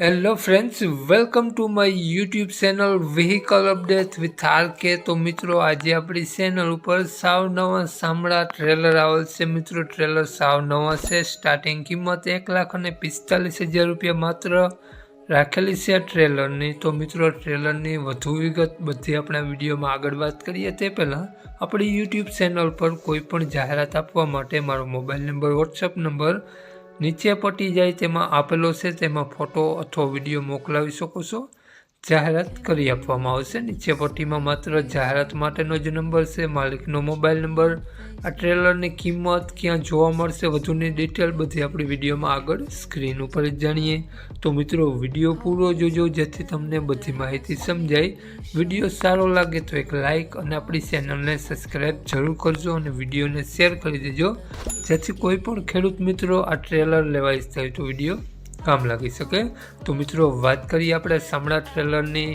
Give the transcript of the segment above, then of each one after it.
Hello friends welcome to my YouTube channel vehicle update with RK તો મિત્રો, આજે આપણી ચેનલ ઉપર સાવ નવા સાંભળા ટ્રેલર આવેલ છે. મિત્રો ટ્રેલર સાવ નવા છે. સ્ટાર્ટિંગ કિંમત એક લાખ અને પિસ્તાલીસ હજાર રૂપિયા માત્ર રાખેલી છે ટ્રેલરની તો મિત્રો ટ્રેલરની વધુ વિગત બધી આપણા વિડીયોમાં આગળ વાત કરીએ તે પહેલાં આપણી યુટ્યુબ ચેનલ પર કોઈ પણ જાહેરાત આપવા માટે મારો મોબાઈલ નંબર વોટ્સઅપ નંબર નીચે પટી જાય તેમાં આપેલો છે તેમાં ફોટો અથવા વીડિયો મોકલાવી શકો છો. જાહેરાત કરી આપવામાં આવશે. નીચે પટ્ટીમાં માત્ર જાહેરાત માટેનો જ નંબર છે. માલિકનો મોબાઈલ નંબર, આ ટ્રેલરની કિંમત ક્યાં જોવા મળશે વધુની ડિટેલ બધી આપણી વિડીયોમાં આગળ સ્ક્રીન ઉપર જ જાણીએ. તો મિત્રો, વીડિયો પૂરો જોજો, જેથી તમને બધી માહિતી સમજાય. વીડિયો સારો લાગે તો એક લાઇક અને આપણી ચેનલને સબસ્ક્રાઈબ જરૂર કરજો અને વિડીયોને શેર કરી દેજો. જેથી કોઈ પણ ખેડૂત મિત્રો આ ટ્રેલર લેવા ઈચ્છતા હોય તો વીડિયો કામ લાગી શકે? તો મિત્રો, વાત કરીએ આપણે સામળા ટ્રેલરની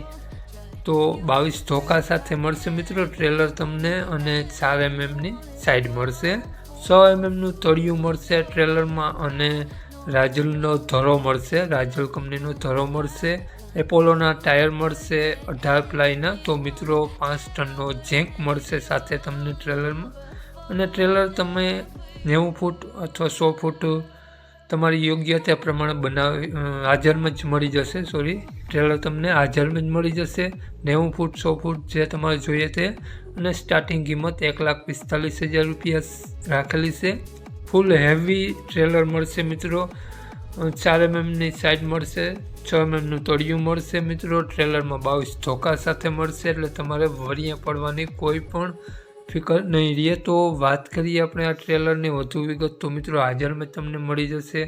તો બાવીસ ધોકા સાથે મળશે મિત્રો ટ્રેલર તમને અને ચાર એમએમની સાઈડ મળશે. સો એમએમનું તળિયું મળશે ટ્રેલરમાં અને રાજલનો ધરો મળશે, રાજલ કંપનીનો ધરો મળશે. એપોલોના ટાયર મળશે, અઢાર પ્લાયના તો મિત્રો, પાંચ ટનનો જેંક મળશે સાથે તમને ટ્રેલરમાં અને ટ્રેલર તમે નેવું ફૂટ અથવા સો ફૂટ તમારી યોગ્યતા પ્રમાણે બનાવી હાજરમાં જ મળી જશે સોરી ટ્રેલર તમને હાજરમાં જ મળી જશે. નેવું ફૂટ, સો ફૂટ જે તમારે જોઈએ તે. અને સ્ટાર્ટિંગ કિંમત એક લાખ પિસ્તાલીસ હજાર રૂપિયા રાખેલી છે. ફૂલ હેવી ટ્રેલર મળશે મિત્રો. ચાર એમએમની સાઈડ મળશે. છ એમએમનું તળિયું મળશે મિત્રો. ટ્રેલરમાં બાવીસ ધોકા સાથે મળશે, એટલે તમારે વરિયા પડવાની કોઈ પણ ફિકર નહીં રહે તો વાત કરીએ આપણે આ ટ્રેલરની વધુ વિગત. તો મિત્રો હાજરમાં તમને મળી જશે.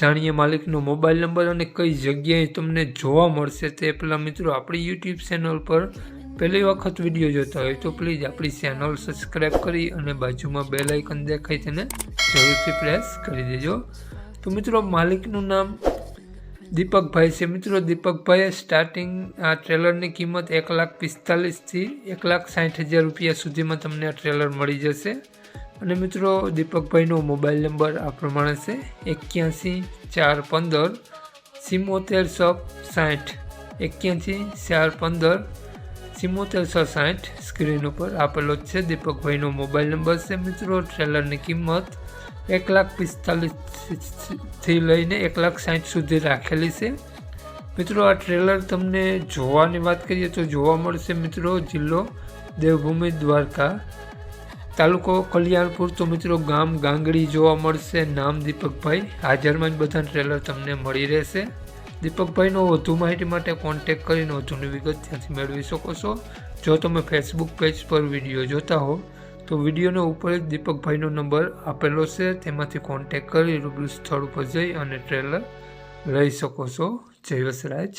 જાણીએ માલિકનો મોબાઈલ નંબર અને કઈ જગ્યાએ તમને જોવા મળશે તે પહેલાં મિત્રો, આપણી યુટ્યુબ ચેનલ પર પહેલી વખત વીડિયો જોતા હોય તો પ્લીઝ આપણી ચેનલ સબસ્ક્રાઈબ કરી અને બાજુમાં બે આઇકન દેખાય તેને જરૂરથી પ્રેસ કરી દેજો. તો મિત્રો, માલિકનું નામ દીપકભાઈ છે. મિત્રો, દીપકભાઈએ સ્ટાર્ટિંગ આ ટ્રેલરની કિંમત એક લાખ પિસ્તાલીસથી એક લાખ સાઠ હજાર રૂપિયા સુધીમાં તમને આ ટ્રેલર મળી જશે. અને મિત્રો, દીપકભાઈનો મોબાઈલ નંબર આ પ્રમાણે છે. એક્યાસી ચાર પંદર સિમોતેર સો સાઠ એક્યાસી ચાર પંદર સિમોતેર સો સાઠ સ્ક્રીન ઉપર આપેલો જ છે. દીપકભાઈનો મોબાઈલ નંબર છે. મિત્રો ટ્રેલરની કિંમત એક લાખ પિસ્તાલીસથી લઈને એક લાખ સાઠ સુધી રાખેલી છે. મિત્રો, આ ટ્રેલર તમને જોવાની વાત કરીએ તો જોવા મળશે મિત્રો જિલ્લો દેવભૂમિ દ્વારકા. તાલુકો કલ્યાણપુર તો મિત્રો ગામ ગાંગડી જોવા મળશે. નામ દીપકભાઈ. હાજરમાં જ બધા ટ્રેલર તમને મળી રહેશે. દીપકભાઈનો વધુ માહિતી માટે કોન્ટેક કરીને વધુની વિગત ત્યાંથી મેળવી શકો છો. જો તમે ફેસબુક પેજ પર વીડિયો જોતા હો તો વિડીયોના ઉપર જ દીપકભાઈનો નંબર આપેલો છે. તેમાંથી કોન્ટેક કરી રૂબરૂ સ્થળ ઉપર જઈ અને ટ્રેલર લઈ શકો છો. જય વસરાજ.